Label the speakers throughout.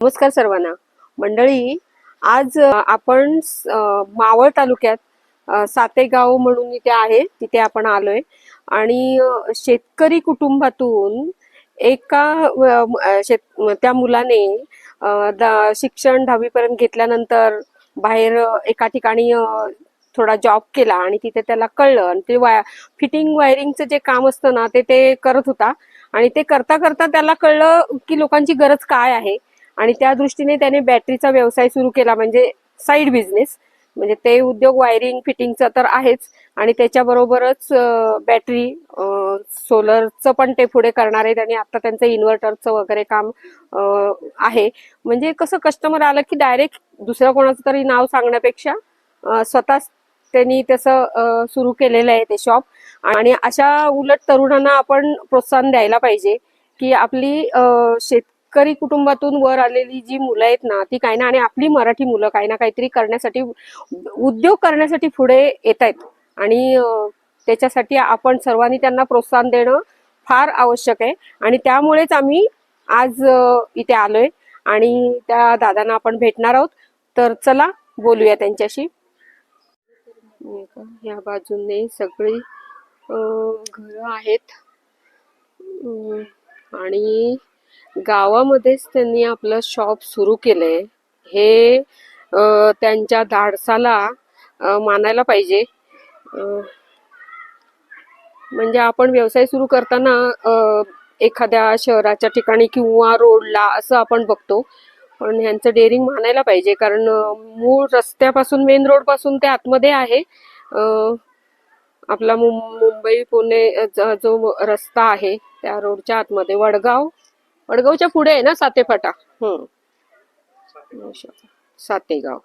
Speaker 1: नमस्कार सर्वांना. मंडळी आज आपण मावळ तालुक्यात सातेगाव म्हणून इथे आहे तिथे आपण आलोय. आणि शेतकरी कुटुंबातून एका शेत त्या मुलाने शिक्षण दहावीपर्यंत घेतल्यानंतर बाहेर एका ठिकाणी थोडा जॉब केला आणि तिथे त्याला कळलं आणि ते वाय फिटिंग वायरिंगचं जे काम असतं ना ते ते करत होता. आणि ते करता करता त्याला कळलं की लोकांची गरज काय आहे. आणि त्या दृष्टीने त्याने बॅटरीचा व्यवसाय सुरू केला म्हणजे साईड बिझनेस म्हणजे ते उद्योग वायरिंग फिटिंगचं तर आहेच. आणि त्याच्याबरोबरच बॅटरी सोलरचं पण ते पुढे करणार आहेत आणि आता त्यांचं इन्व्हर्टरचं वगैरे काम आहे. म्हणजे कसं कस्टमर आलं की डायरेक्ट दुसऱ्या कोणाचं तरी नाव सांगण्यापेक्षा स्वतःच त्यांनी तसं सुरू केलेलं आहे ते शॉप आणि अशा उलट तरुणांना आपण प्रोत्साहन द्यायला पाहिजे की आपली शेत शेतकरी कुटुंबातून वर आलेली जी मुलं आहेत ना ती काही ना आणि आपली मराठी मुलं काही ना काहीतरी करण्यासाठी उद्योग करण्यासाठी पुढे येत आहेत. आणि त्याच्यासाठी आपण सर्वांनी त्यांना प्रोत्साहन देणं फार आवश्यक आहे. आणि त्यामुळेच आम्ही आज इथे आलोय. आणि त्या दादांना आपण भेटणार आहोत. तर चला बोलूया त्यांच्याशी. ह्या का, बाजूने सगळी घर आहेत. आणि गावामध्येच त्यांनी आपलं शॉप सुरू केलंय. हे त्यांच्या धाडसाला मानायला पाहिजे. म्हणजे आपण व्यवसाय सुरू करताना एखाद्या शहराच्या ठिकाणी किंवा रोडला असं आपण बघतो. पण ह्यांचं डेअरिंग मानायला पाहिजे. कारण मूळ रस्त्यापासून मेन रोडपासून ते आतमध्ये आहे. आपला मुं- मुंबई पुणे जो रस्ता आहे त्या रोडच्या आतमध्ये. वडगाव वडगावच्या पुढे आहे ना सातेफाटा? हम्म. सातेगाव.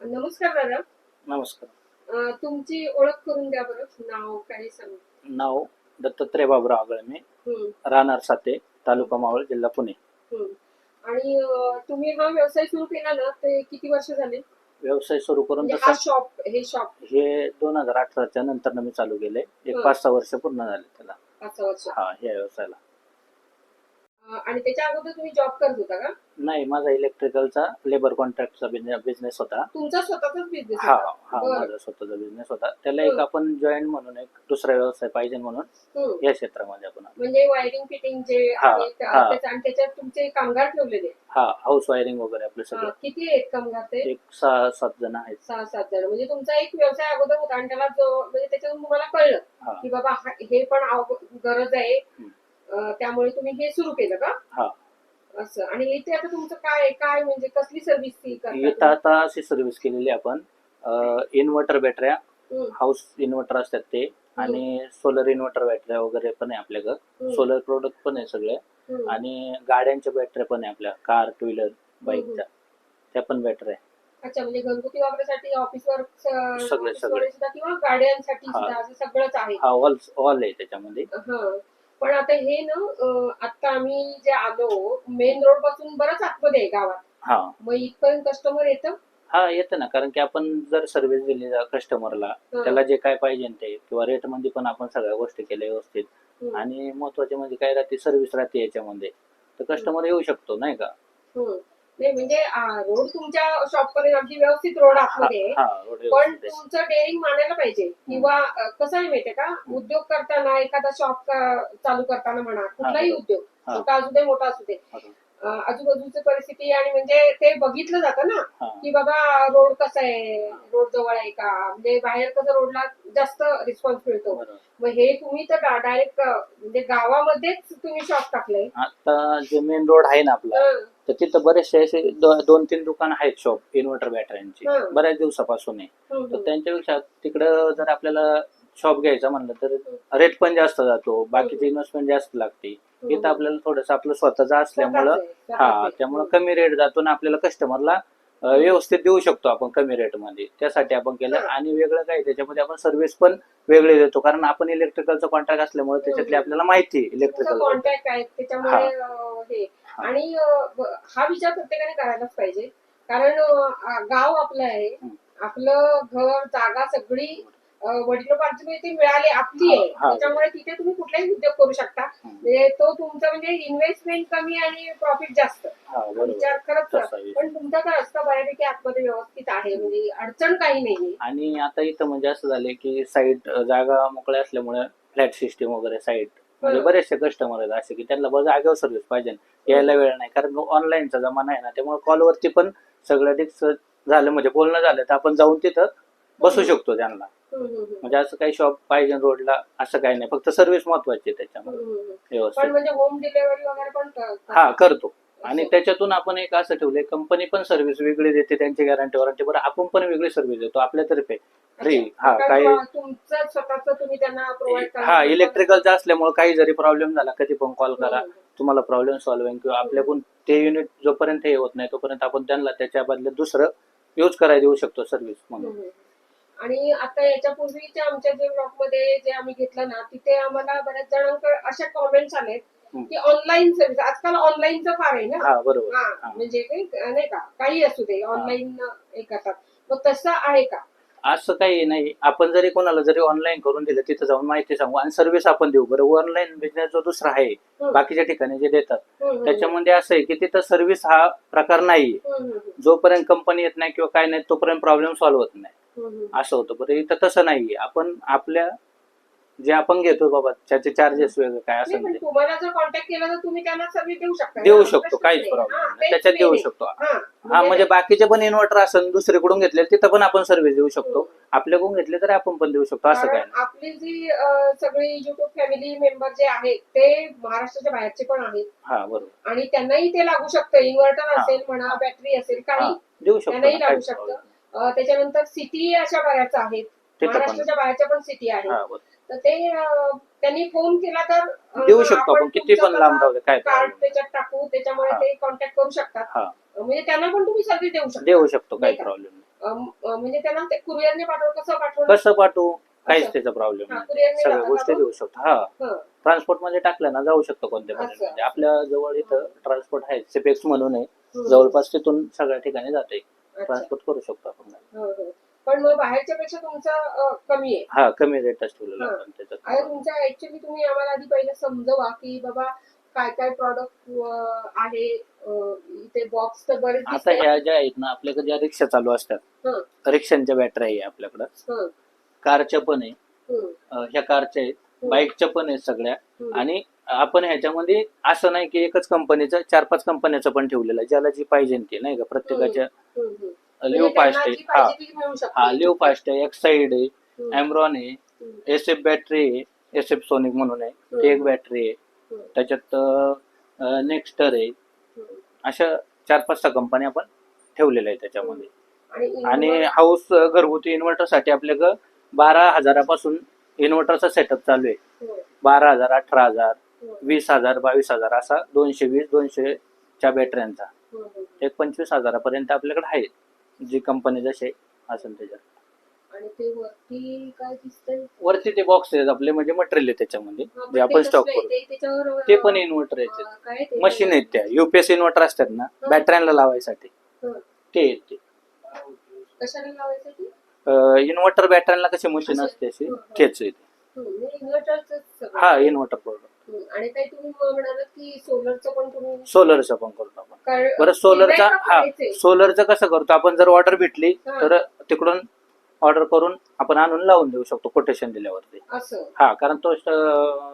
Speaker 1: नमस्कार दादा
Speaker 2: नमस्कार.
Speaker 1: अं, तुमची ओळख करून द्या बरं नाव काय सांग.
Speaker 2: नाव दत्तात्रय बाबुराव आगळमे
Speaker 1: हम्म,
Speaker 2: राहणार साते तालुका मावळ जिल्हा पुणे.
Speaker 1: हम्म. आणि अं, तुम्ही हा व्यवसाय सुरू केला ना ते किती वर्ष झाले?
Speaker 2: व्यवसाय सुरू करून
Speaker 1: म्हणजे हा
Speaker 2: तसा
Speaker 1: शॉप हे शॉप
Speaker 2: हे दोन हजार अठराच्या नंतर मी चालू केले एक
Speaker 1: हं.
Speaker 2: पाच सहा वर्ष पूर्ण झाले त्याला.
Speaker 1: पाच वर्ष.
Speaker 2: हा या व्यवसायाला.
Speaker 1: आणि त्याच्या अगोदर तुम्ही जॉब करत होता का?
Speaker 2: नाही माझा इलेक्ट्रिकलचा लेबर कॉन्ट्रॅक्टचा बिझनेस होता.
Speaker 1: तुमचा स्वतःचाच बिझनेस
Speaker 2: हा हा. माझा स्वतःचा बिझनेस होता. त्याला एक. आपण जॉईन म्हणून एक दुसरा व्यवसाय पाहिजे म्हणून या क्षेत्रामध्ये आपण.
Speaker 1: म्हणजे वायरिंग फिटिंग जे आणि त्याच्यात तुमचे कामगार ठेवलेले
Speaker 2: हा हाऊस वायरिंग वगैरे आपलं सगळं.
Speaker 1: किती आहेत कामगार ते?
Speaker 2: एक सहा सात जण आहेत.
Speaker 1: सहा सात जण. म्हणजे तुमचा एक व्यवसाय अगोदर होता आणि त्याला म्हणजे त्याच्यातून तुम्हाला कळलं की बाबा हा- पण गरज आहे. त्यामुळे तुम्ही हे सुरू केलं का?
Speaker 2: हा.
Speaker 1: असं. आणि इथे आता तुमचं काय काय म्हणजे कसली सर्व्हिस
Speaker 2: इथं आता अशी सर्व्हिस केलेली आपण. इन्व्हर्टर बॅटऱ्या हाऊस इन्व्हर्टर असतात ते. आणि सोलर इन्व्हर्टर बॅटऱ्या वगैरे पण आहे आपल्याकडं. सोलर प्रोडक्ट पण आहे सगळे. आणि गाड्यांच्या बॅटऱ्या पण आहे आपल्या. कार टू व्हीलर बाईकच्या त्या पण बॅटऱ्या आहे.
Speaker 1: अच्छा म्हणजे घरगुती वापरासाठी ऑफिस वर्क
Speaker 2: सगळे, सगळे.
Speaker 1: किंवा गाड्यांसाठी सगळंच आहे.
Speaker 2: ऑल ऑल आहे त्याच्यामध्ये.
Speaker 1: पण आता हे ना आता आम्ही जे आलो मेन रोडपासून बरंच आतमध्ये आहे गावात.
Speaker 2: हा.
Speaker 1: मग इथपर्यंत कस्टमर येतं?
Speaker 2: हा येतं ना. कारण की आपण जर सर्व्हिस दिली कस्टमरला. त्याला जे काय पाहिजे ते किंवा रेटमध्ये पण आपण सगळ्या गोष्टी केल्या व्यवस्थित. आणि महत्त्वाचे म्हणजे काय राहते? सर्व्हिस राहते याच्यामध्ये. तर कस्टमर येऊ शकतो नाही का.
Speaker 1: नाही म्हणजे रोड तुमच्या शॉप पर्यंत अगदी व्यवस्थित रोड आतमध्ये
Speaker 2: हा,
Speaker 1: पण
Speaker 2: व्यवस्थित आहे.
Speaker 1: तुमचं डेअरिंग मानायला पाहिजे. किंवा अं, कसं आहे माहितीये का? उद्योग करताना एखादा शॉप चालू करताना म्हणा कुठलाही. उद्योग
Speaker 2: हा.
Speaker 1: छोटा असू दे मोठा असू दे. अं, आजूबाजूची परिस्थिती आणि म्हणजे ते बघितलं जातं ना
Speaker 2: हा.
Speaker 1: की बाबा रोड कसा आहे? रोड जवळ आहे का? म्हणजे बाहेर कसं रोडला जास्त रिस्पॉन्स मिळतो.
Speaker 2: बरोबर.
Speaker 1: मग हे तुम्ही तर डायरेक्ट म्हणजे गावामध्येच तुम्ही शॉप टाकलंय.
Speaker 2: आता जे मेन रोड आहे ना आपला
Speaker 1: हं,
Speaker 2: तर तिथं बरेचसे असे दो- दोन तीन दुकान आहेत शॉप इन्व्हर्टर बॅटऱ्यांची
Speaker 1: हं.
Speaker 2: बऱ्याच दिवसापासून आहे.
Speaker 1: हं,
Speaker 2: तर
Speaker 1: हं.
Speaker 2: त्यांच्यापेक्षा तिकडं जर आपल्याला शॉप घ्यायचं म्हणलं तर रेट पण जास्त जातो. बाकीची इन्व्हेस्टमेंट जास्त लागते. इथं आपल्याला थोडंसं आपलं स्वतःचं असल्यामुळं हा. त्यामुळं कमी रेट जातो ना आपल्याला कस्टमरला व्यवस्थित देऊ शकतो आपण कमी रेटमध्ये. त्यासाठी आपण केलं.
Speaker 1: हा.
Speaker 2: आणि वेगळं काय त्याच्यामध्ये आपण सर्व्हिस पण वेगळे देतो. कारण आपण इलेक्ट्रिकलचा कॉन्ट्रॅक्ट असल्यामुळे त्याच्यातली. आपल्याला माहिती इलेक्ट्रिकल
Speaker 1: कॉन्टॅक्ट आहे. त्याच्यामुळे अं, हे. आणि हा विचार प्रत्येकाने करायलाच पाहिजे. कारण गाव आपलं आहे. आपलं घर जागा सगळी वडिलोपार्जित ती मिळाली आपली आहे. त्याच्यामुळे तिथे तुम्ही कुठलाही उद्योग करू शकता. म्हणजे तो तुमचा म्हणजे इन्व्हेस्टमेंट कमी आणि प्रॉफिट जास्त. विचार करत. पण तुमचा तर रस्ता बऱ्यापैकी आतमध्ये व्यवस्थित आहे. म्हणजे अडचण काही नाहीये
Speaker 2: आणि आता इथं म्हणजे असं झालंय की साईट जागा मोकळ्या असल्यामुळे फ्लॅट सिस्टीम वगैरे साईट म्हणजे. बरेचसे कस्टमर आहेत असे की त्यांना बघ जागेवर सर्व्हिस पाहिजे. यायला वेळ नाही. कारण ऑनलाईनचा जमाना आहे ना त्यामुळे कॉलवरती पण सगळं डिस्क झालं म्हणजे बोलणं झालं तर आपण जाऊन तिथं बसू शकतो त्यांना. म्हणजे असं काही शॉप पाहिजे रोडला असं काही नाही. फक्त सर्व्हिस महत्वाची आहे त्याच्यामध्ये. व्यवस्थित.
Speaker 1: म्हणजे होम डिलिव्हरी वगैरे पण क-
Speaker 2: हा करतो. आणि. त्याच्यातून आपण एक असं ठेवलंय कंपनी पण सर्व्हिस वेगळी देते त्यांची गॅरंटी वॉरंटी बरं आपण पण वेगळी सर्व्हिस देतो आपल्यातर्फे. फ्री हा काही हा इलेक्ट्रिकलचा असल्यामुळे काही जरी प्रॉब्लेम झाला कधी पण कॉल करा तुम्हाला प्रॉब्लेम सॉल्व्हिंग किंवा आपल्याकडून ते युनिट जोपर्यंत हे होत नाही तोपर्यंत आपण त्यांना त्याच्या बदल्यात दुसरं यूज करायला देऊ शकतो सर्व्हिस म्हणून.
Speaker 1: आणि आता याच्या पूर्वीच्या आमच्या जे ब्लॉगमध्ये जे आम्ही घेतलं ना तिथे आम्हाला बऱ्याच जणांकडे अशा कॉमेंट्स आलेत. की ऑनलाईन सर्व्हिस आजकाल ऑनलाईनचं फार आहे ना.
Speaker 2: हा बरोबर.
Speaker 1: हा
Speaker 2: हा.
Speaker 1: म्हणजे काही नाही का काही असू दे ऑनलाईन हे करतात. मग तसं आहे का?
Speaker 2: असं काही नाही. आपण जरी कोणाला जरी ऑनलाईन करून दिलं तिथं जाऊन माहिती सांगू आणि सर्व्हिस आपण देऊ. बरं ऑनलाईन बिझनेस जो दुसरा आहे
Speaker 1: हम्म.
Speaker 2: बाकीच्या ठिकाणी जे देतात
Speaker 1: हम्म, हम्म,
Speaker 2: त्याच्यामध्ये असं आहे की तिथं सर्व्हिस हा प्रकार नाही
Speaker 1: हम्म, हम्म, हम्म,
Speaker 2: जोपर्यंत कंपनी येत नाही किंवा काय नाही तोपर्यंत प्रॉब्लेम सॉल्व्ह होत नाही.
Speaker 1: हम्म, हम्म.
Speaker 2: असं होतं. बरं इथं तसं नाहीये. आपण आपल्या जे आपण घेतो बाबा त्याचे चार्जेस वेगळे काय
Speaker 1: नाही,
Speaker 2: असेल
Speaker 1: पण
Speaker 2: ते.
Speaker 1: तुम्हाला जर कॉन्टॅक्ट केला तर तुम्ही त्यांना सर्व्हिस देऊ शकता.
Speaker 2: देऊ
Speaker 1: ना?
Speaker 2: शकतो काहीच. प्रॉब्लेम
Speaker 1: हा,
Speaker 2: नाही. त्याच्यात देऊ. शकतो.
Speaker 1: हा,
Speaker 2: हा म्हणजे बाकीचे पण इन्व्हर्टर असेल दुसरीकडून घेतले तिथं पण आपण सर्व्हिस देऊ शकतो.
Speaker 1: हम्म.
Speaker 2: आपल्याकडून घेतले तरी आपण पण देऊ शकतो असं काय
Speaker 1: कारण
Speaker 2: नाही.
Speaker 1: आपली जी अं, सगळी युट्यूब फॅमिली मेंबर जे आहेत ते महाराष्ट्राच्या बाहेरचे पण आहेत.
Speaker 2: हा बरोबर.
Speaker 1: आणि त्यांनाही ते लागू शकतं. इन्व्हर्टर
Speaker 2: हा.
Speaker 1: असेल म्हणा बॅटरी असेल
Speaker 2: हा
Speaker 1: काही
Speaker 2: देऊ शकतो
Speaker 1: त्यांनाही
Speaker 2: ना,
Speaker 1: लागू
Speaker 2: काहीच
Speaker 1: शकतं.
Speaker 2: problem
Speaker 1: अं, त्याच्यानंतर सिटी अशा बऱ्याच आहेत.
Speaker 2: तिथं पण.
Speaker 1: महाराष्ट्राच्या बाहेरच्या पण सिटी आहेत.
Speaker 2: हा बरोबर.
Speaker 1: तर ते त्यांनी फोन केला तर
Speaker 2: देऊ शकतो आपण किती पण लांब राहू दे काय
Speaker 1: कार्ड त्याच्यात टाकू त्याच्यामुळे. ते कॉन्टॅक्ट करू शकतात म्हणजे त्यांना पण तुम्ही सर्व्हिस देऊ शकता
Speaker 2: देऊ शकतो काही? प्रॉब्लेम
Speaker 1: म्हणजे त्यांना ते कुरिअरने पाठवलं कसं पाठवलं
Speaker 2: कसं पाठवू काहीच. त्याचा प्रॉब्लेम नाही सगळ्या गोष्टी देऊ शकतो हा. ट्रान्सपोर्टमध्ये टाकलं ना जाऊ शकतो कोणत्या पण. म्हणजे आपल्या जवळ इथं ट्रान्सपोर्ट आहे सिपेक्स म्हणून आहे. जवळपास तिथून सगळ्या ठिकाणी जाते. ट्रान्सपोर्ट करू शकतो आपण.
Speaker 1: पण मग बाहेरच्या पेक्षा तुमचा कमी आहे.
Speaker 2: हा कमी ठेवलेला
Speaker 1: हा.
Speaker 2: आपण
Speaker 1: आणि
Speaker 2: त्याच्यात
Speaker 1: तुमच्या ऍक्च्युली तुम्ही आम्हाला आधी पहिले समजवा की बाबा काय काय प्रॉडक्ट आहे अं, इथे बॉक्स तर बरेच
Speaker 2: आता. ह्या ज्या आहेत ना आपल्याकडे ज्या रिक्षा चालू असतात
Speaker 1: हं,
Speaker 2: रिक्षांच्या बॅटरी आहे आपल्याकडं.
Speaker 1: हं,
Speaker 2: कारच्या पण आहे.
Speaker 1: हं,
Speaker 2: अं, ह्या कारच्या आहेत.
Speaker 1: हं.
Speaker 2: बाईकच्या पण आहेत सगळ्या.
Speaker 1: हं.
Speaker 2: आणि आपण ह्याच्यामध्ये असं नाही की एकच कंपनीचं चार पाच कंपन्याचं पण ठेवलेलं आहे. ज्याला जी पाहिजे ती नाही का? प्रत्येकाच्या
Speaker 1: हं, हं.
Speaker 2: लिओ
Speaker 1: म्हणजे
Speaker 2: फास्ट
Speaker 1: त्यांना
Speaker 2: आहे हा. हा लिओ फास्ट आहे एक्साइड आहे एमरॉन आहे एस एफ बॅटरी आहे एस एफ सोनिक म्हणून आहे. ते एक बॅटरी आहे. त्याच्यात नेक्स्टर आहे. अशा चार पाच सहा कंपन्या आपण ठेवलेल्या आहे त्याच्यामध्ये.
Speaker 1: आणि
Speaker 2: हाऊस घरगुती इन्व्हर्टरसाठी आपल्याकडं बारा हजारापासून इन्व्हर्टरचा सेटअप चालू आहे. बारा हजार अठरा हजार वीस हजार बावीस हजार असा दोनशे वीस दोनशे च्या बॅटऱ्यांचा. एक पंचवीस हजारापर्यंत आपल्याकडे आहे. जी कंपनी जसे असेल त्याच्यात
Speaker 1: आणि ते वरती काय दिसतंय
Speaker 2: वरती ते बॉक्स आहेत आपले म्हणजे मटेरियल आहे त्याच्यामध्ये जे आपण स्टॉक? करू
Speaker 1: ते त्याच्यावर
Speaker 2: ते पण इन्व्हर्टर आहेत
Speaker 1: अं, काय ते
Speaker 2: मशीन आहेत त्या युपीएस इन्व्हर्टर असतात ना. बॅटऱ्यांना लावायसाठी
Speaker 1: हं.
Speaker 2: ते आहेत ते
Speaker 1: कशाला लावायचं ते
Speaker 2: इन्व्हर्टर बॅटऱ्यांना कशी मशीन
Speaker 1: असं.
Speaker 2: असते अशी
Speaker 1: हं.
Speaker 2: तेच आहे ते.
Speaker 1: हं.
Speaker 2: हा इन्व्हर्टर
Speaker 1: हं, आणि काही तुम्ही म्हणालात की सोलरचं पण तुम्ही
Speaker 2: सोलरचं पण करतो आपण बरं सोलरचा हा
Speaker 1: करायचंय?
Speaker 2: सोलरचं कसं करतो आपण जर ऑर्डर भेटली
Speaker 1: हा.
Speaker 2: तर तिकडून ऑर्डर करून आपण आणून लावून देऊ शकतो कोटेशन दिल्यावरती
Speaker 1: असं
Speaker 2: हा कारण तो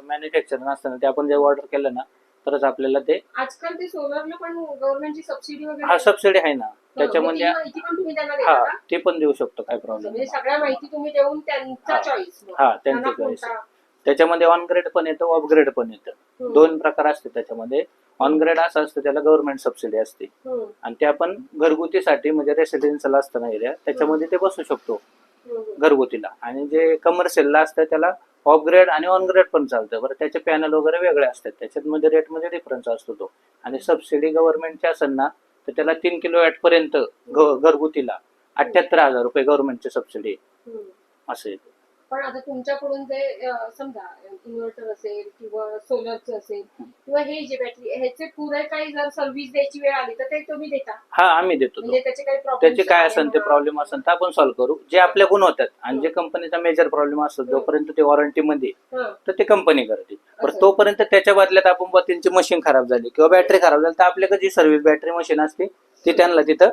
Speaker 2: मॅन्युफॅक्चर नसताना ते आपण जे ऑर्डर केलं ना तरच आपल्याला ते
Speaker 1: आजकाल ते सोलरला पण गव्हर्नमेंटची सबसिडी वगैरे
Speaker 2: हा सबसिडी आहे ना
Speaker 1: हो,
Speaker 2: त्याच्यामध्ये
Speaker 1: मग ती माहिती पण तुम्ही त्यांना देता
Speaker 2: हा
Speaker 1: का?
Speaker 2: ते पण देऊ शकतो काय प्रॉब्लेम
Speaker 1: म्हणजे सगळ्या माहिती तुम्ही देऊन त्यांचा
Speaker 2: हा.
Speaker 1: चॉईस
Speaker 2: हा त्यांची. त्याच्यामध्ये ऑन ग्रेड पण येतं ऑफ ग्रेड पण येतं. दोन प्रकार असते त्याच्यामध्ये. ऑन ग्रेड असं असतं त्याला गव्हर्नमेंट सबसिडी असते. आणि ते आपण घरगुतीसाठी म्हणजे रेसिडेन्शियल असतं ना एरिया त्याच्यामध्ये ते बसू शकतो. घरगुतीला. आणि जे कमर्शियलला असतं त्याला ऑफ ग्रेड आणि ऑन ग्रेड पण चालतं. बरं त्याचे पॅनल वगैरे वेगळे असतात. त्याच्यामध्ये रेटमध्ये डिफरन्स असतो तो. आणि सबसिडी गव्हर्नमेंटची असेल ना तर त्याला तीन किलो वॅट पर्यंत घरगुतीला अठ्याहत्तर हजार रुपये गव्हर्नमेंटची सबसिडी असं येते
Speaker 1: पण आता तुमच्याकडून जे समजा इन्व्हर्टर असेल किंवा सोलरचं असेल किंवा हे जे बॅटरी ह्याचे पुरे काही जर सर्व्हिस द्यायची वेळ आली तर ते तुम्ही देता?
Speaker 2: हा आम्ही देतो.
Speaker 1: म्हणजे त्याचे काही प्रॉब्लेम
Speaker 2: त्याचे काय असेल ते प्रॉब्लेम असेल तर आपण सॉल्व्ह करू. जे आपल्याकडून होतात आणि जे कंपनीचा मेजर प्रॉब्लेम असतो जोपर्यंत ते वॉरंटी मध्ये तर ते कंपनी करते. बरं तोपर्यंत त्याच्या बदल्यात आपण बुवा त्यांची मशीन खराब झाली किंवा बॅटरी खराब झाली तर आपल्याकडे जी सर्व्हिस बॅटरी मशीन असते ती त्यांना तिथं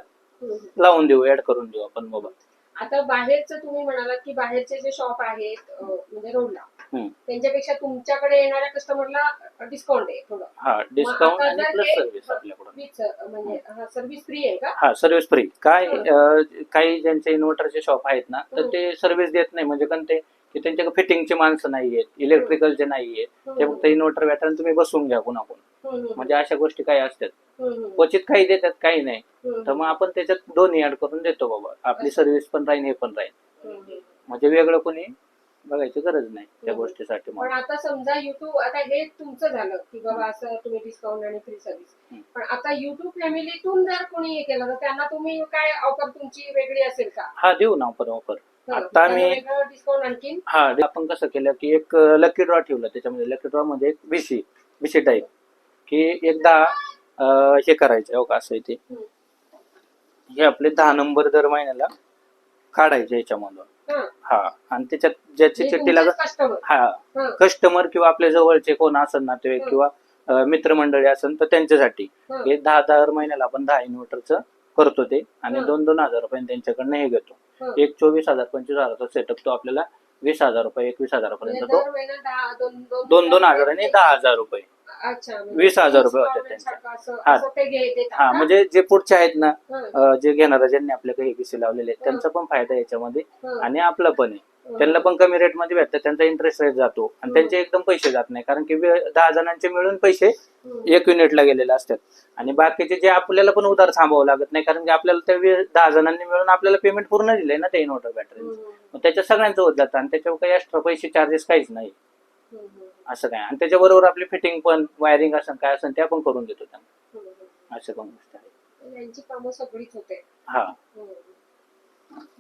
Speaker 2: लावून देऊ ऍड करून देऊ आपण मोबाईल.
Speaker 1: आता बाहेरचं तुम्ही म्हणालात की बाहेरचे जे शॉप आहेत म्हणजे रोडला
Speaker 2: हम्म.
Speaker 1: त्यांच्यापेक्षा तुमच्याकडे येणाऱ्या कस्टमरला डिस्काउंट आहे थोडं
Speaker 2: हा डिस्काउंट आणि प्लस सर्व्हिस आपल्याकडून
Speaker 1: वीज म्हणजे सर्व्हिस फ्री आहे का
Speaker 2: हा सर्व्हिस फ्री काय. अं, काही ज्यांचे इन्व्हर्टरचे शॉप आहेत ना तर. ते सर्व्हिस देत नाही म्हणजे कारण ते की त्यांच्याकडे फिटिंगचे माणसं नाहीयेत इलेक्ट्रिकलचे नाहीये ते फक्त इन्व्हर्टर बॅटरी तुम्ही बसवून घ्या कुणाकडून.
Speaker 1: हम्म,
Speaker 2: म्हणजे अशा गोष्टी काही असतात. क्वचित काही देतात काही नाही. तर मग आपण त्याच्यात दोन्ही ऍड करून देतो बाबा. आपली सर्व्हिस पण राहील हे पण राहील. म्हणजे वेगळं कोणी बघायची गरज नाही त्या. गोष्टीसाठी
Speaker 1: पण आता समजा युट्यूब आता हे तुमचं झालं की बाबा असं तुम्ही डिस्काउंट आणि फ्री सर्व्हिस. पण आता युट्यूब फॅमिलीतून जर कोणी हे केलं तर त्यांना तुम्ही काय ऑफर तुमची वेगळी असेल का?
Speaker 2: हा देऊ ना ऑफर ऑफर आता
Speaker 1: डिस्काउंट आणखीन?
Speaker 2: हा आपण कसं केलं की एक लकी ड्रॉ ठेवलं त्याच्यामध्ये लकी ड्रॉ मध्ये एक बीसी बीसी टाईप की एकदा हे करायचं हो का असं ते.
Speaker 1: हम्म.
Speaker 2: हे आपले दहा नंबर दर महिन्याला काढायचे याच्यामधून.
Speaker 1: हा.
Speaker 2: हा आणि त्याच्यात ज्याची चिठ्ठी लागत हा कस्टमर किंवा आपल्या जवळचे कोण असेल नातेवाईक
Speaker 1: हं.
Speaker 2: किंवा मित्रमंडळी असेल तर त्यांच्यासाठी. हे. दहा दहा महिन्याला आपण दहा इन्व्हर्टरचं करतो ते आणि. दोन दोन हजार रुपये त्यांच्याकडनं हे घेतो. एक चोवीस हजार पंचवीस हजाराचा सेटअप तो आपल्याला वीस हजार रुपये एकवीस हजारापर्यंत तो
Speaker 1: दर महिना दहा दोन
Speaker 2: दोन दोन हजार आणि दहा हजार रुपये
Speaker 1: अच्छा म्हणजे
Speaker 2: वीस हजार रुपये होतात
Speaker 1: installment
Speaker 2: त्यांचे. हा.
Speaker 1: ते
Speaker 2: हा? म्हणजे जे पुढचे आहेत ना जे घेणारा ज्यांनी आपल्याकडे किस्से लावलेले आहेत त्यांचा पण फायदा याच्यामध्ये आणि आपला पण आहे. त्यांना पण कमी रेटमध्ये भेटतात त्यांचा इंटरेस्ट रेट जातो आणि. त्यांचे एकदम पैसे जात नाही. कारण की दहा जणांचे मिळून पैसे. एक युनिटला गेलेले असतात. आणि बाकीचे जे आपल्याला पण उधार थांबावं लागत नाही कारण की आपल्याला त्या दहा जणांनी मिळून आपल्याला पेमेंट पूर्ण दिलंय ना त्या इन्व्हर्टर बॅटरी त्याच्या सगळ्यांचं होत जातं आणि त्याच्यावर काही एक्स्ट्रा पैसे चार्जेस काहीच नाही. असं काय. आणि त्याच्याबरोबर आपली फिटिंग पण वायरिंग असेल काय असेल त्या पण करून देतो त्यांना. असं पण गोष्ट आहे हा.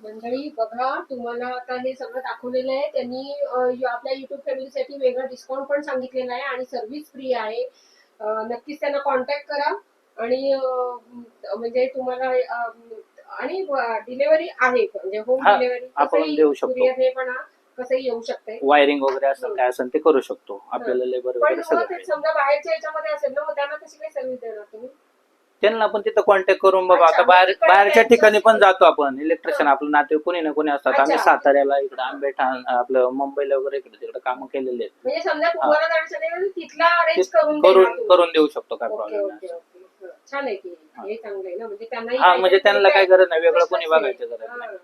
Speaker 1: मंडळी बघा तुम्हाला आता हे सगळं दाखवलेलं आहे. त्यांनी आपल्या युट्यूब फॅमिलीसाठी वेगळं डिस्काउंट पण सांगितलेलं आहे आणि सर्व्हिस फ्री आहे. नक्कीच त्यांना कॉन्टॅक्ट करा. आणि म्हणजे तुम्हाला आणि डिलेवरी आहे म्हणजे होम
Speaker 2: हे
Speaker 1: पण कसंही येऊ शकते
Speaker 2: वायरिंग वगैरे असेल काय असेल ते करू शकतो. आपल्याला लेबर वगैरे.
Speaker 1: समजा बाहेरच्या याच्यामध्ये असेल ना मग त्यांना कशी काही सर्व्हिस देणार तुम्ही?
Speaker 2: त्यांना पण तिथं कॉन्टॅक्ट करून बाबा आता बाहेर
Speaker 1: तिकडे
Speaker 2: बाहेरच्या ठिकाणी पण जातो आपण. इलेक्ट्रिशियन आपलं नाते कोणी ना कोणी असतात. आम्ही. साताऱ्याला इकडे आंबेठाण आपलं मुंबईला वगैरे इकडे तिकडे कामं केलेले
Speaker 1: म्हणजे समजा म्हणजे तिथला अरेंज करून देणार
Speaker 2: देऊ. शकतो काय
Speaker 1: ओके
Speaker 2: प्रॉब्लेम
Speaker 1: ओके
Speaker 2: नाही.
Speaker 1: ओके. हं, छान आहे की. हे. चांगलं आहे ना. म्हणजे त्यांनाही
Speaker 2: हा म्हणजे त्यांना काही गरज नाही. वेगळं कोणी. बघायचं गरज
Speaker 1: हां,
Speaker 2: नाही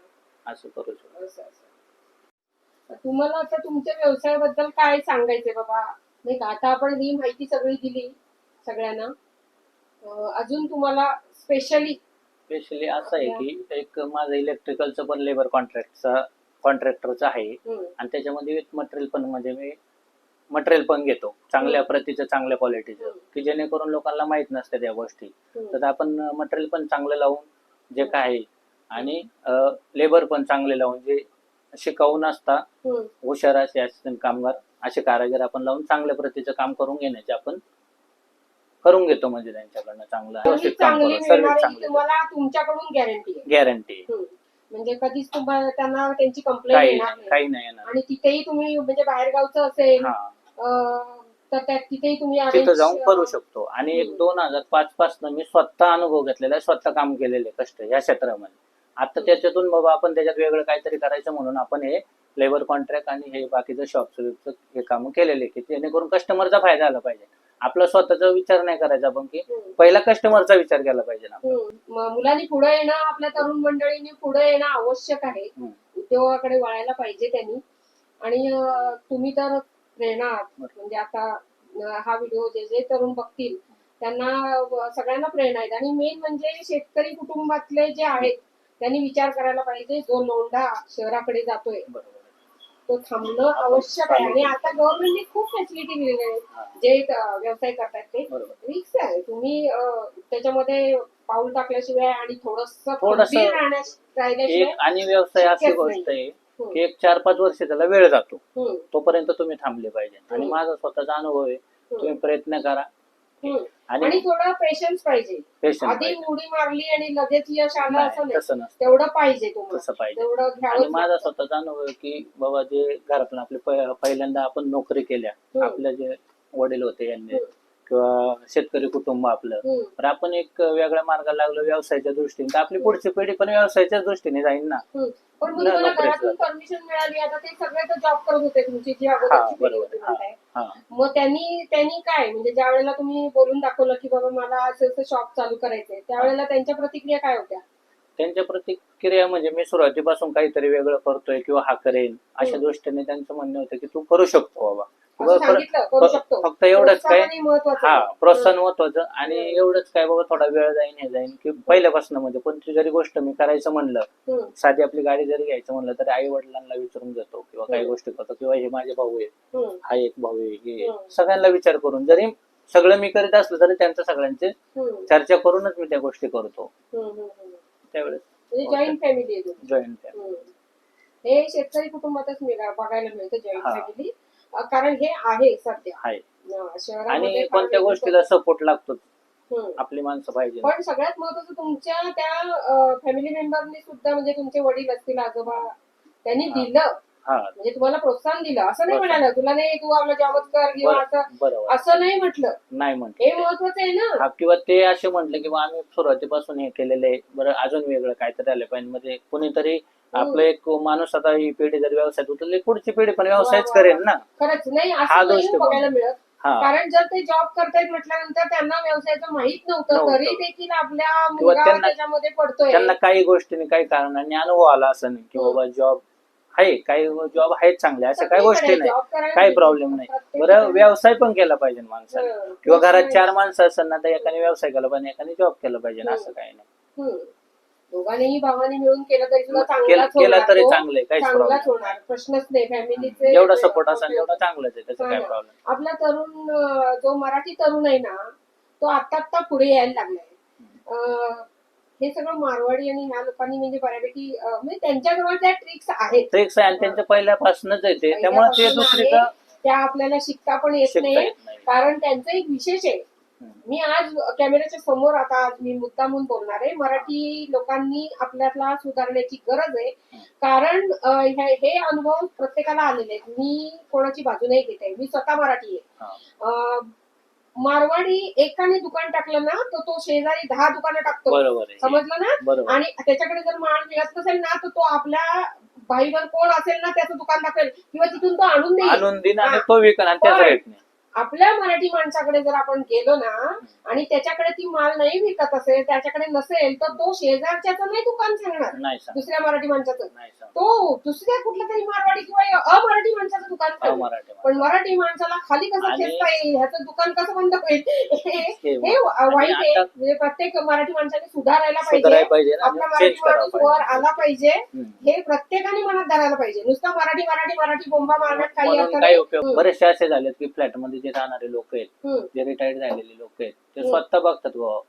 Speaker 2: असं करू शकतो.
Speaker 1: असं, असं. तुम्हाला आता तुमच्या व्यवसायाबद्दल काय सांगायचंय बाबा? नाही का? आता आपण ही माहिती सगळी दिली सगळ्यांना. अजून तुम्हाला स्पेशली
Speaker 2: स्पेशली असं आहे की एक माझं इलेक्ट्रिकलचं पण लेबर कॉन्ट्रॅक्टचा कॉन्ट्रॅक्टरचं आहे. आणि त्याच्यामध्ये विथ मटेरियल पण म्हणजे मी मटेरियल पण घेतो. चांगल्या. प्रतीचं चांगल्या क्वालिटीचं. की जेणेकरून लोकांना माहीत नसते त्या गोष्टी. तर आपण मटेरियल पण चांगलं लावून जे काय आहे आणि लेबर पण चांगले लावून जे शिकाऊ नसता हुशार असे कामगार असे कारागीर आपण लावून चांगल्या प्रतीचं काम करून घेण्याचे आपण करून घेतो म्हणजे त्यांच्याकडनं चांगलं व्यवस्थित काम
Speaker 1: चांगली तुम्हाला तुमच्याकडून गॅरंटी आहे.
Speaker 2: गॅरंटी
Speaker 1: हम्म. म्हणजे कधीच तुम्हाला त्यांना त्यांची कंप्लेंट
Speaker 2: काही
Speaker 1: येणार
Speaker 2: नाही
Speaker 1: नाही.
Speaker 2: काही नाही येणार.
Speaker 1: आणि तिथेही तुम्ही म्हणजे बाहेर गावचं असेल
Speaker 2: हा.
Speaker 1: अं, तर त्या तिथेही तुम्ही
Speaker 2: तिथं
Speaker 1: arrange,
Speaker 2: जाऊन करू शकतो. आणि एक
Speaker 1: हम्म.
Speaker 2: दोन हजार पाच पासन मी स्वतः अनुभव घेतलेला आहे स्वतः काम केलेले कष्ट या क्षेत्रामध्ये. आता त्याच्यातून बाबा आपण त्याच्यात वेगळं काहीतरी करायचं म्हणून आपण हे लेबर कॉन्ट्रॅक्ट आणि हे बाकीचं शॉपचं हे काम केलेले की जेणेकरून कस्टमरचा फायदा झाला पाहिजे. आपला स्वतःचा विचार नाही करायचा आपण की. पहिला कस्टमरचा विचार केला पाहिजे ना.
Speaker 1: म- मुलांनी पुढे येणं आपल्या तरुण मंडळींनी पुढे येणं आवश्यक आहे
Speaker 2: हम्म.
Speaker 1: उद्योगाकडे वळायला पाहिजे त्यांनी आणि अं, तुम्ही तर प्रेरणा आहात. म्हणजे आता अं, हा व्हिडिओ जे जे तरुण बघतील त्यांना अं, सगळ्यांना प्रेरणा आहेत आणि मेन म्हणजे शेतकरी कुटुंबातले जे आहेत त्यांनी विचार करायला पाहिजे जो लोंढा शहराकडे जातोय
Speaker 2: बरोबर
Speaker 1: तो थांबणं आवश्यक आहे. आणि आता गव्हर्नमेंटने खूप फॅसिलिटी दिलेल्या आहेत. जे व्यवसाय करतात ते. रिक्स आहे. तुम्ही त्याच्यामध्ये पाऊल टाकल्याशिवाय आणि थोडस राहिल्याशिवाय
Speaker 2: आणि व्यवसाय अशी गोष्ट आहे. की एक चार पाच वर्ष त्याला वेळ जातो. तोपर्यंत तुम्ही थांबले पाहिजे. आणि. माझा स्वतःचा अनुभव आहे. तुम्ही प्रयत्न करा.
Speaker 1: आणि थोडं पेशन्स पाहिजे. आधी उडी मारली आणि लगेच यश आलं असं नाही.
Speaker 2: तसं नसतं.
Speaker 1: तेवढं पाहिजे तुम्हाला.
Speaker 2: तसं पाहिजे.
Speaker 1: तेवढं
Speaker 2: आणि
Speaker 1: घ्यावं
Speaker 2: माझा स्वतःचा अनुभव आहे की बाबा जे घरातून आपले पहिल्यांदा आपण नोकरी केल्या
Speaker 1: हम्म.
Speaker 2: आपले जे वडील होते यांनी
Speaker 1: हम्म.
Speaker 2: किंवा शेतकरी कुटुंब आपलं. तर आपण एक वेगळ्या मार्गाला लागलो व्यवसायाच्या दृष्टीने. तर आपली पुढची पिढी पण व्यवसायाच्याच दृष्टीने जाईल ना.
Speaker 1: पण मग
Speaker 2: न-
Speaker 1: तुम्हाला
Speaker 2: नोकरीच
Speaker 1: घरातून
Speaker 2: जातं.
Speaker 1: परमिशन मिळाली. आता ते सगळे तर जॉब करत होते तुमची जी
Speaker 2: हा
Speaker 1: अगोदरची पिढी
Speaker 2: बरोबर.
Speaker 1: होती
Speaker 2: हा
Speaker 1: म्हणताय.
Speaker 2: हा
Speaker 1: मग त्यांनी त्यांनी काय? म्हणजे ज्या वेळेला तुम्ही बोलून दाखवलं की बाबा मला असं असं शॉप चालू करायचंय त्यावेळेला त्यांच्या प्रतिक्रिया काय होत्या?
Speaker 2: त्यांच्या प्रतिक्रिया म्हणजे मी सुरुवातीपासून काहीतरी वेगळं करतोय किंवा हा करेन अशा. दृष्टीने त्यांचं म्हणणं होतं की तू करू शकतो बाबा फक्त एवढंच काय
Speaker 1: हे.
Speaker 2: प्रोत्साहन महत्वाचं आणि. एवढंच काय बाबा थोडा वेळ जाईन हे जाईन की पहिल्यापासून म्हणजे कोणती जरी गोष्ट मी करायचं म्हणलं साधी आपली गाडी जरी घ्यायचं म्हणलं तरी आई वडिलांना विचारून घेतो किंवा काही. गोष्टी करतो किंवा हे माझे भाऊ आहेत हा एक भाऊ आहे हे. सगळ्यांना विचार करून जरी सगळं मी करीत असलं तरी त्यांच्या सगळ्यांचे चर्चा करूनच मी त्या गोष्टी करतो. त्यावेळेस
Speaker 1: म्हणजे जॉईंट फॅमिली आहे तुमची.
Speaker 2: जॉईंट
Speaker 1: हम्म. हे शेतकरी कुटुंबातच मिळा- बघायला मिळतं जॉईंट
Speaker 2: हा.
Speaker 1: फॅमिली कारण हे आहे सध्या
Speaker 2: आहे
Speaker 1: अं, शहरामध्ये
Speaker 2: आणि कोणत्या गोष्टीला सपोर्ट
Speaker 1: हम्म.
Speaker 2: आपली माणसं पाहिजे
Speaker 1: पण सगळ्यात महत्वाचं तुमच्या त्या फॅमिली मेंबरनी सुद्धा म्हणजे तुमचे वडील असतील आजोबा त्यांनी. दिलं
Speaker 2: हा.
Speaker 1: म्हणजे तुम्हाला प्रोत्साहन दिलं. असं नाही. म्हणालं तुला नाही तू आपला जॉबच कर किंवा असं.
Speaker 2: बरोबर
Speaker 1: असं नाही म्हटलं.
Speaker 2: नाही
Speaker 1: हे
Speaker 2: म्हणते
Speaker 1: महत्वाचं आहे ना.
Speaker 2: हा किंवा ते असे म्हटले की बा आम्ही सुरुवातीपासून हे केलेलं आहे. बरं अजून वेगळं काहीतरी आलं पाहिजे. म्हणजे कुणीतरी आपलं एक माणूस आता ही पिढी जर व्यवसायात उतरली पुढची पिढी पण व्यवसायच
Speaker 1: वा, वा,
Speaker 2: करेल ना.
Speaker 1: खरंच नाही
Speaker 2: हा
Speaker 1: असं नाही
Speaker 2: दृष्टिकोन.
Speaker 1: बघायला मिळत.
Speaker 2: हा.
Speaker 1: कारण जर ते जॉब करतायत म्हटल्यानंतर त्यांना व्यवसायाचं माहीत नव्हतं
Speaker 2: नव्हतं.
Speaker 1: तरी देखील आपल्या मुलगा
Speaker 2: त्यांना-
Speaker 1: त्याच्यामध्ये पडतोय.
Speaker 2: त्यांना काही गोष्टीने काही कारणाने अनुभव आला असं नाही की
Speaker 1: हम्म.
Speaker 2: बाबा जॉब आहे काही जॉब आहेत चांगले अशा काही गोष्टी नाही काही. प्रॉब्लेम नाही बरं व्यवसाय पण केला पाहिजे माणसाने
Speaker 1: हं.
Speaker 2: किंवा घरात चार. माणसं असेल ना तर एकाने व्यवसाय केला पाहिजे एकाने जॉब केला पाहिजे
Speaker 1: हम्म.
Speaker 2: असं काही नाही.
Speaker 1: दोघांनीही भावानी मिळून केलं तरी सुद्धा
Speaker 2: केला तरी. चांगलं काहीच प्रॉब्लेम
Speaker 1: प्रश्नच नाही फॅमिलीचे
Speaker 2: जेवढा सपोर्ट असेल तेवढा चांगलंच आहे त्याचा
Speaker 1: हा
Speaker 2: काय. प्रॉब्लेम
Speaker 1: आपला तरुण जो मराठी तरुण आहे ना तो आत्ता आत्ता पुढे यायला लागलाय हे सगळं मारवाडी आणि ह्या लोकांनी म्हणजे बऱ्यापैकी अं, म्हणजे त्यांच्याजवळ त्या ट्रिक्स आहेत.
Speaker 2: ट्रिक्स आहे आणि त्यांच्या पहिल्यापासूनच येते त्यामुळे ते दुसरीचं.
Speaker 1: त्या आपल्याला शिकता पण येत
Speaker 2: शिकता
Speaker 1: नाही.
Speaker 2: येत नाही.
Speaker 1: कारण त्यांचं एक विशेष आहे. मी आज कॅमेऱ्याच्या समोर आता आज मी मुद्दामून बोलणार आहे. मराठी लोकांनी आपल्याला सुधारण्याची गरज आहे. कारण अं, हे हे अनुभव प्रत्येकाला आलेले आहेत. मी कोणाची बाजू नाही घेत आहे. मी स्वतः मराठी आहे.
Speaker 2: हा.
Speaker 1: अं, मारवाडी एकाने दुकान टाकलं ना तर तो शेजारी दहा दुकानं टाकतो.
Speaker 2: बरोबर आहे.
Speaker 1: समजलं ना? आणि त्याच्याकडे जर माल मिळत नसेल ना तर तो आपल्या भाईवर कोण असेल ना त्याचं दुकान दाखवेल. किंवा तिथून तो आणून देईल.
Speaker 2: आणून दिन आणि. तो विकन आणि त्याचा
Speaker 1: पण-
Speaker 2: रेट नाही
Speaker 1: आपल्या मराठी माणसाकडे जर आपण गेलो ना आणि त्याच्याकडे ती माल नाही विकत असेल त्याच्याकडे नसेल तर तो शेजारच्याच नाही दुकान सांगणार.
Speaker 2: नाही सांग
Speaker 1: दुसऱ्या मराठी माणसाचं.
Speaker 2: नाही सांग
Speaker 1: तो दुसऱ्या कुठल्या तरी मारवाडी किंवा अमराठी माणसाचं दुकान सांगणार.
Speaker 2: मराठी
Speaker 1: पण मराठी माणसाला खाली कसं
Speaker 2: आणि-
Speaker 1: खेचता येईल? ह्याचं दुकान कसं बंद होईल? हे वाईट आहे.
Speaker 2: आता-
Speaker 1: म्हणजे प्रत्येक मराठी माणसाने सुधारायला पाहिजे.
Speaker 2: सुधारायला पाहिजे आणि
Speaker 1: आपला मराठी माणूस वर आला पाहिजे.
Speaker 2: हम्म.
Speaker 1: हे प्रत्येकाने मनात धरायला पाहिजे. नुसतं मराठी मराठी मराठी बोंबा मारण्यात काही अर्थ नाही.
Speaker 2: काही उपयोग
Speaker 1: हम्म.
Speaker 2: बरेचसे असे झालेत की फ्लॅटमध्ये जे राहणारे लोक आहेत
Speaker 1: हम्म.
Speaker 2: जे रिटायर्ड झालेले लोक आहेत ते
Speaker 1: हम्म.
Speaker 2: स्वतः बघतात बुवा,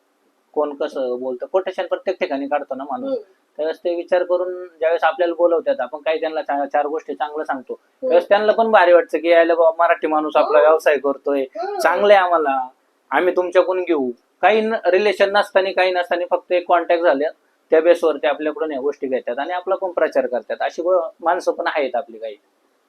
Speaker 2: कोण कसं बोलतं कोटेशन प्रत्येक ठिकाणी काढतो ना माणूस
Speaker 1: हम्म.
Speaker 2: त्यावेळेस ते विचार करून ज्यावेळेस आपल्याला बोलवतात आपण काही त्यांना चा- चार गोष्टी चांगलं सांगतो त्यावेळेस त्यांना पण भारी वाटतं की यायला बाबा मराठी माणूस आपला. व्यवसाय करतोय
Speaker 1: हम्म.
Speaker 2: चांगले आम्हाला आम्ही तुमच्याकडून घेऊ काही रिलेशन नसताना काही नसताना फक्त एक कॉन्टॅक्ट झाले त्या बेसवरती आपल्याकडून या गोष्टी घेतात आणि आपला पण प्रचार करतात अशी गो- माणसं पण आहेत आपली काही.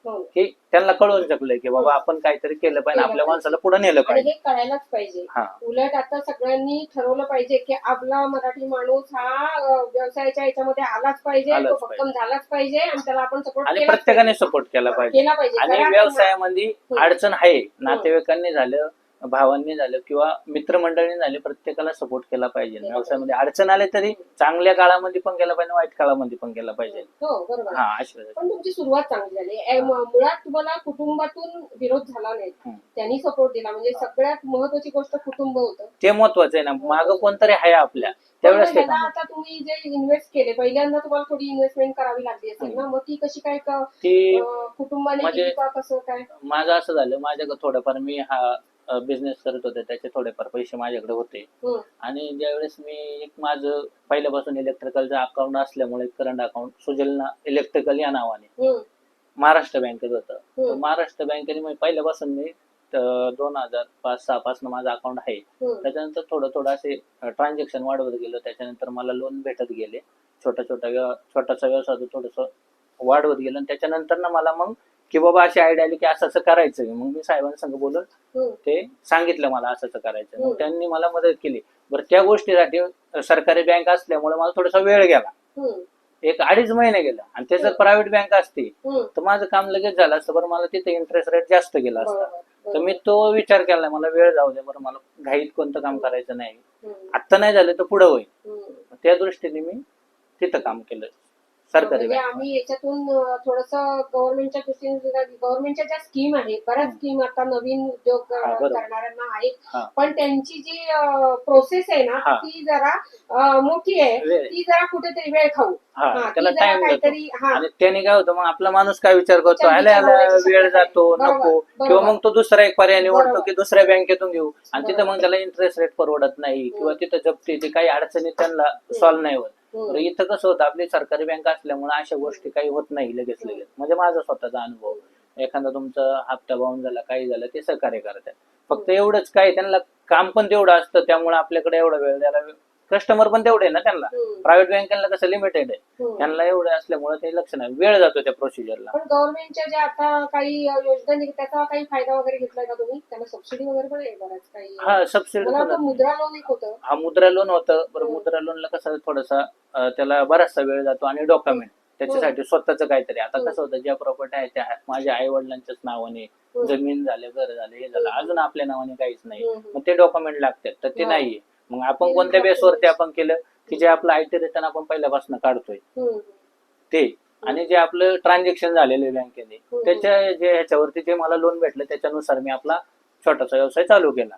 Speaker 2: की त्यांना कळून शकलंय की बाबा आपण काहीतरी केलं पाहिजे आपल्या. माणसाला पुढे नेलं
Speaker 1: आणि
Speaker 2: पाहिजे.
Speaker 1: हे कळायलाच पाहिजे.
Speaker 2: हा.
Speaker 1: उलट आता सगळ्यांनी ठरवलं पाहिजे की आपला मराठी माणूस हा अ, व्यवसायाच्या याच्यामध्ये आलाच पाहिजे
Speaker 2: आलाच
Speaker 1: तो भक्कम झालाच पाहिजे आणि त्याला आपण सपोर्ट
Speaker 2: आणि प्रत्येकाने सपोर्ट केला पाहिजे.
Speaker 1: केला पाहिजे.
Speaker 2: आणि व्यवसायामध्ये. अडचण आहे. नातेवाईकांनी झालं भावांनी झालं किंवा मित्रमंडळींनी झाले प्रत्येकाला सपोर्ट केला पाहिजे. व्यवसायामध्ये अडचण आले तरी चांगल्या काळामध्ये पण केला पाहिजे वाईट काळामध्ये पण केला पाहिजे.
Speaker 1: हो बरोबर.
Speaker 2: हा
Speaker 1: पण तुमची सुरुवात चांगली झाली. ए, म- मुळात तुम्हाला कुटुंबातून विरोध झाला नाही.
Speaker 2: हम्म.
Speaker 1: त्यांनी सपोर्ट दिला. म्हणजे सगळ्यात महत्वाची गोष्ट कुटुंब होतं.
Speaker 2: ते महत्वाचं आहे ना. मागं कोणतरी आहे आपल्या. त्यावेळेस
Speaker 1: पण
Speaker 2: ते
Speaker 1: ह्याला
Speaker 2: काम.
Speaker 1: आता तुम्ही जे इन्व्हेस्ट केले पहिल्यांदा तुम्हाला थोडी इन्व्हेस्टमेंट करावी लागली असेल ना मग ती कशी काय क-
Speaker 2: ती
Speaker 1: अं, कुटुंबाने
Speaker 2: म्हणजे-
Speaker 1: केली का? कसं काय?
Speaker 2: माझं असं झालं. माझ्याकडे थोडंफार मी हा बिझनेस करत होते. त्याचे थोडेफार पैसे माझ्याकडे होते.
Speaker 1: हम्म,
Speaker 2: आणि ज्यावेळेस मी एक माझं पहिल्यापासून इलेक्ट्रिकलचं अकाउंट असल्यामुळे करंट अकाउंट सुजलना इलेक्ट्रिकल या नावाने.
Speaker 1: हम्म,
Speaker 2: महाराष्ट्र बँकेत होतं. तर
Speaker 1: हम्म,
Speaker 2: महाराष्ट्र बँकेने मी पहिल्यापासून मी दोन हजार पाच सहा पासून माझं अकाउंट आहे.
Speaker 1: हम्म,
Speaker 2: त्याच्यानंतर थोडं थोडं असे ट्रान्झॅक्शन वाढवत गेलो. त्याच्यानंतर मला लोन भेटत गेले. छोटा छोटा व्यव छोटासा व्यवसाय थोडस वाढवत गेलो. आणि त्याच्यानंतर ना मला मग की बाबा अशी आयडिया आली की असं असं करायचं मग मी साहेबांसंग बोलून
Speaker 1: हम्म,
Speaker 2: ते सांगितलं मला असं असं करायचं
Speaker 1: हम्म.
Speaker 2: मग त्यांनी मला मदत केली. बरं त्या गोष्टीसाठी सरकारी बँक असल्यामुळे मला थोडासा वेळ गेला.
Speaker 1: हम्म,
Speaker 2: एक अडीच महिने गेला. आणि ते जर
Speaker 1: हम्म.
Speaker 2: प्रायव्हेट बँक असती
Speaker 1: हम्म.
Speaker 2: तर माझं काम लगेच झालं असतं. बरं मला तिथे इंटरेस्ट रेट जास्त गेला असता.
Speaker 1: बरोबर,
Speaker 2: तर मी तो विचार केला मला वेळ जाऊ दे. बरं मला घाईत कोणतं काम करायचं नाही.
Speaker 1: हम्म,
Speaker 2: आत्ता नाही झालं तर पुढं होईल.
Speaker 1: हम्म.
Speaker 2: त्या दृष्टीने मी तिथं काम केलं. सरकारी
Speaker 1: म्हणजे आम्ही याच्यातून थोडस गव्हर्नमेंटच्या दृष्टीने गव्हर्नमेंटच्या ज्या स्कीम आहे बऱ्याच. स्कीम आता नवीन उद्योग. करणाऱ्यांना आहेत. पण त्यांची जी प्रोसेस आहे ना. ती जरा मोठी आहे. ती जरा कुठेतरी वेळ खाऊ
Speaker 2: त्याला टाइम
Speaker 1: हा
Speaker 2: आणि त्याने काय होतं मग आपला माणूस काय विचार करतो वेळ. जातो नको. किंवा मग तो दुसरा एक पर्याय निवडतो. की दुसऱ्या बँकेतून घेऊ आणि तिथं. मग त्याला इंटरेस्ट रेट परवडत नाही किंवा तिथं जप्ती काही अडचणी त्यांना सॉल्व्ह नाही होत. तर इथं कसं होतं आपली सरकारी बँक असल्यामुळे अशा गोष्टी काही होत नाही लगेच लगेच. म्हणजे माझा स्वतःचा अनुभव. एखादा तुमचा हप्ता बाहून झाला काही झालं ते सहकार्य करतात. फक्त एवढंच काय त्यांना काम पण तेवढं असतं त्यामुळे आपल्याकडे एवढा वेळ द्यायला कस्टमर पण तेवढे आहे ना त्यांना. प्रायव्हेट बँकेला कसं लिमिटेड आहे.
Speaker 1: हम्म.
Speaker 2: त्यांना एवढं असल्यामुळे ते लक्ष नाही. वेळ जातो त्या प्रोसिजरला
Speaker 1: पण गव्हर्नमेंटच्या ज्या आता काही योजना निघ- त्याचा काही फायदा वगैरे घेतलाय का तुम्ही? त्याला सबसिडी वगैरे पण आहे बऱ्याच काही.
Speaker 2: हा सबसिडी
Speaker 1: मला
Speaker 2: पण
Speaker 1: वाटतं मुद्रा लोन एक होतं.
Speaker 2: हा मुद्रा लोन होतं. बरं
Speaker 1: हम्म.
Speaker 2: मुद्रा लोनला कसं थोडासा अं, त्याला बराचसा वेळ जातो आणि डॉक्युमेंट त्याच्यासाठी स्वतःच काहीतरी. आता. कसं होतं ज्या प्रॉपर्टी आहे त्या माझ्या आई वडिलांच्याच नावाने
Speaker 1: हम्म.
Speaker 2: जमीन झाले घर झाले हे झालं. अजून आपल्या नावाने काहीच नाही.
Speaker 1: हम्म.
Speaker 2: मग ते डॉक्युमेंट लागतात. तर ते
Speaker 1: हा.
Speaker 2: नाहीये. मग आपण कोणत्या. बेसवरती आपण केलं की जे आपलं आयटी रिटर्न आपण पहिल्यापासून काढतोय. ते आणि जे आपलं ट्रान्झॅक्शन झालेले बँकेने. त्याच्या जे ह्याच्यावरती जे मला लोन भेटलं त्याच्यानुसार मी आपला छोटासा व्यवसाय चालू केला.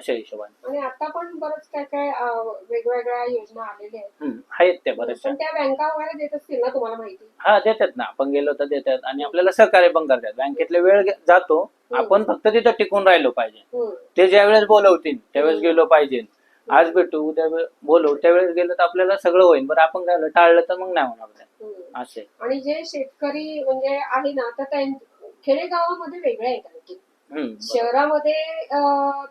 Speaker 2: अशा हिशोबाने.
Speaker 1: आणि आता पण बरंच काय काय अं, वेगवेगळ्या योजना आलेल्या आहेत.
Speaker 2: हम्म, आहेत त्या बऱ्याचशा
Speaker 1: पण त्या बँका वगैरे देत असतील ना तुम्हाला माहिती?
Speaker 2: हा देतात ना. आपण गेलो तर देतात. आणि आपल्याला सहकार्य पण करतात. बँकेतले वेळ गे- जातो. आपण फक्त तिथं टिकून राहिलो पाहिजे.
Speaker 1: हम्म.
Speaker 2: ते ज्या वेळेस बोलवतील त्यावेळेस. गेलो पाहिजे. आज भेटू उद्या वे- बोलवू. त्यावेळेस गेलो तर आपल्याला सगळं होईल. बरं आपण काय झालं, टाळलं तर मग नाही होणार ते.
Speaker 1: हम्म.
Speaker 2: असे
Speaker 1: आणि जे शेतकरी म्हणजे आहे ना तर त्यां खेडेगावामध्ये वेगळे आणखी.
Speaker 2: बरोबर.
Speaker 1: शहरामध्ये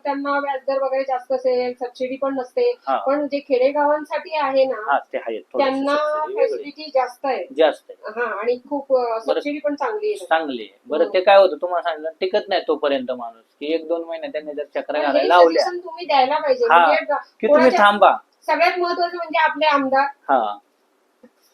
Speaker 1: त्यांना व्याजदर वगैरे जास्त असेल सबसिडी पण नसते.
Speaker 2: हा.
Speaker 1: पण जे खेडेगावांसाठी आहे ना
Speaker 2: हा ते आहेत. थोडीशी
Speaker 1: त्यांना
Speaker 2: subsidy.
Speaker 1: फॅसिलिटी जास्त आहे.
Speaker 2: जास्त आहे.
Speaker 1: हा आणि खूप सबसिडी पण चांगली आहे.
Speaker 2: चांगली आहे. बरं
Speaker 1: हम्म.
Speaker 2: ते काय होतं तुम्हाला सांगितलं? टिकत नाही तोपर्यंत माणूस. की एक दोन महिने त्यांनी जर चक्र
Speaker 1: पण हे
Speaker 2: घालायला लावल्या.
Speaker 1: suggestion तुम्ही द्यायला पाहिजे.
Speaker 2: हा.
Speaker 1: म्हणजे
Speaker 2: की तुम्ही
Speaker 1: कोणाच्या-
Speaker 2: थांबा.
Speaker 1: सगळ्यात महत्वाचं म्हणजे आपले आमदार.
Speaker 2: हा.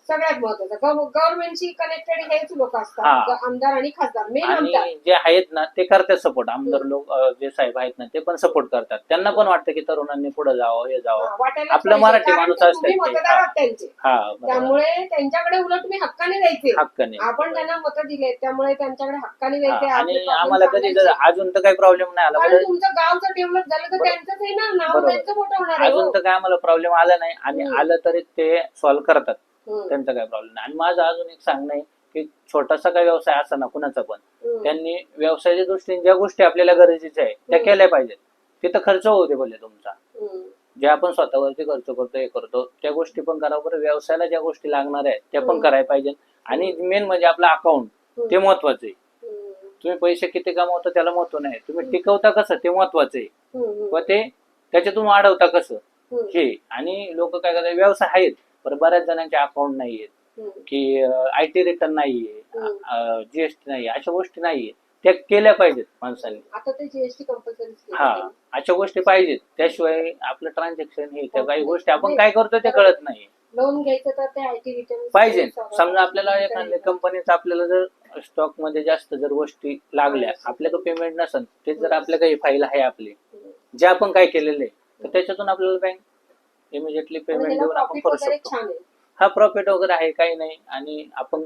Speaker 1: सगळ्यात महत्वाचं गव्हर्नमेंटशी कनेक्टेड हेच लोक. असतात. आमदार आणि खासदार. मेन आमदार.
Speaker 2: जे आहेत ना ते करतात सपोर्ट आमदार लोक जे साहेब आहेत ना ते पण सपोर्ट करतात. त्यांना पण वाटतं की तरुणांनी पुढे जावं हे जावं. आपलं. मराठी माणूस
Speaker 1: त्यांचे.
Speaker 2: हा.
Speaker 1: त्यामुळे त्यांच्याकडे उलट तुम्ही हक्काने द्यायचे
Speaker 2: हक्काने.
Speaker 1: आपण त्यांना मतं दिले त्यामुळे त्यांच्याकडे हक्काने द्यायचे
Speaker 2: आणि आम्हाला कधी. अजून तर काही प्रॉब्लेम नाही आला.
Speaker 1: तुमचं गाव जर डेव्हलप झालं तर. त्यांचंच आहे ना. नाव. त्यांचं मोठं होणार
Speaker 2: अजून
Speaker 1: हो.
Speaker 2: तर काय आम्हाला प्रॉब्लेम आला नाही. आणि. आलं तरी ते सॉल्व्ह करतात. त्यांचा काय प्रॉब्लेम नाही. आणि माझं अजून एक सांगणं आहे की छोटासा काय व्यवसाय असा ना कुणाचा पण. त्यांनी व्यवसायाच्या दृष्टीने ज्या गोष्टी आपल्याला गरजेच्या आहेत त्या. केल्या पाहिजेत. तिथं खर्च होऊ दे बोलले तुमचा. जे आपण स्वतःवरती खर्च करतो हे करतो त्या गोष्टी पण करावं बरं व्यवसायाला ज्या गोष्टी लागणार आहेत त्या पण. करायला पाहिजेत. आणि मेन म्हणजे आपलं अकाउंट ते महत्वाचं आहे. तुम्ही पैसे किती कमावता त्याला महत्त्व नाही. तुम्ही टिकवता कसं ते महत्वाचं आहे. व ते त्याच्यातून वाढवता कसं. हे. आणि लोक काय करतात व्यवसाय आहेत. पण बऱ्याच जणांचे अकाउंट नाही आहेत
Speaker 1: हम्म.
Speaker 2: की आय टी रिटर्न नाहीये. जीएसटी नाहीये अशा गोष्टी नाहीये त्या केल्या पाहिजेत माणसांनी.
Speaker 1: आता ते जीएसटी कंपल्सरी
Speaker 2: हा अशा गोष्टी पाहिजेत. त्याशिवाय आपलं ट्रान्झॅक्शन हे त्या काही गोष्टी आपण काय करतो ते कळत नाही.
Speaker 1: लोन घ्यायचं तर ते आयटी रिटर्न
Speaker 2: पाहिजे. समजा आपल्याला एखाद्या कंपनीचं आपल्याला जर स्टॉकमध्ये जास्त जर गोष्टी लागल्या आपल्याकडे पेमेंट नसेल ते जर आपल्या काही फाईल आहे आपली जे आपण काय केलेलं तर त्याच्यातून आपल्याला बँक इमिजिएटली पेमेंट देऊन आपण करू शकतो हा प्रॉफिट वगैरे आहे काही नाही आणि आपण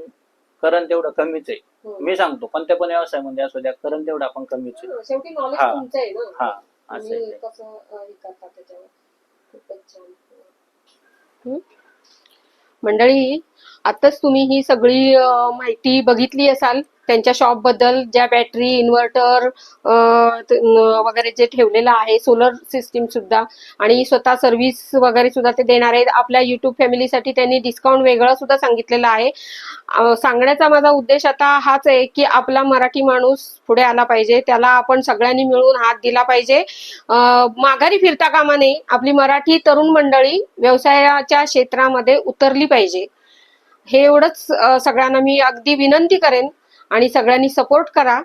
Speaker 2: करण तेवढं कमीच आहे
Speaker 1: हम्म.
Speaker 2: मी सांगतो कोणत्या पण व्यवसायामध्ये असू द्या करण तेवढं आपण कमीच आहे
Speaker 1: हा, शेवटी नॉलेज
Speaker 2: हा.
Speaker 1: तुमचं आहे ना
Speaker 2: हा असं ते.
Speaker 1: हे. मंडळी आताच तुम्ही ही सगळी माहिती बघितली असाल त्यांच्या शॉपबद्दल ज्या बॅटरी इन्व्हर्टर वगैरे जे ठेवलेलं आहे सोलर सिस्टीम सुद्धा आणि स्वतः सर्व्हिस वगैरे सुद्धा ते देणार आहेत. आपल्या युट्यूब फॅमिलीसाठी त्यांनी डिस्काउंट वेगळं सुद्धा सांगितलेलं आहे. सांगण्याचा माझा उद्देश आता हाच आहे की आपला मराठी माणूस पुढे आला पाहिजे. त्याला आपण सगळ्यांनी मिळून हात दिला पाहिजे. माघारी फिरता कामा नये. आपली मराठी तरुण मंडळी व्यवसायाच्या क्षेत्रामध्ये उतरली पाहिजे. हे एवढंच सगळ्यांना मी अगदी विनंती करेन. आणि सगळ्यांनी सपोर्ट करा.